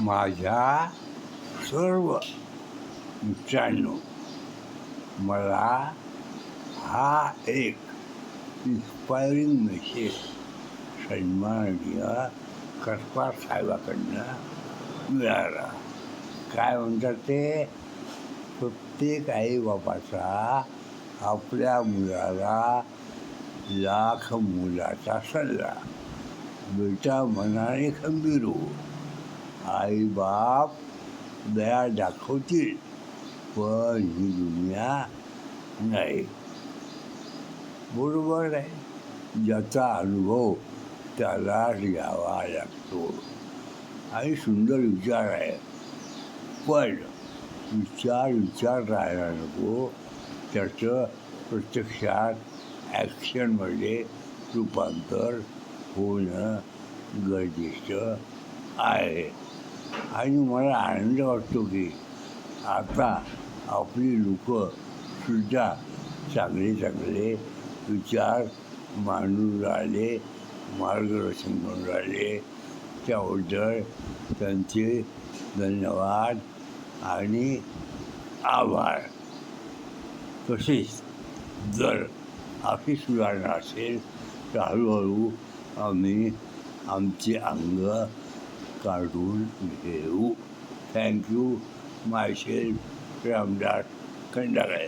माझ्या सर्व मित्रांनो मला हा एक इन्स्पायरिंग मेसेज सन्माननीय कसबा साहेबाकडनं मिळाला. काय म्हणतात ते? प्रत्येक आईबापाचा आपल्या मुलाला लाख मुलाचा सल्ला. बेटा मनाने खंबीर हो. आईबाप दया दाखवतील पण ही दुनिया नाही. बरोबर आहे. ज्याचा अनुभव त्यालाच घ्यावा लागतो. आणि सुंदर विचार आहे. पण विचार विचार राहायला नको. त्याचं प्रत्यक्षात ॲक्शनमध्ये रूपांतर होणं गरजेचं आहे. आणि मला आनंद वाटतो की आता आपली लोकंसुद्धा चांगले चांगले विचार मांडून राहिले मार्गदर्शन करून राहिले. त्याबद्दल त्यांचे धन्यवाद आणि आभार. तसेच जर अशी सुधारणा असेल तर हळूहळू आम्ही आमचे अंग काढून घेऊ थँक्यू मायसेल्फ रामदास खंडागळे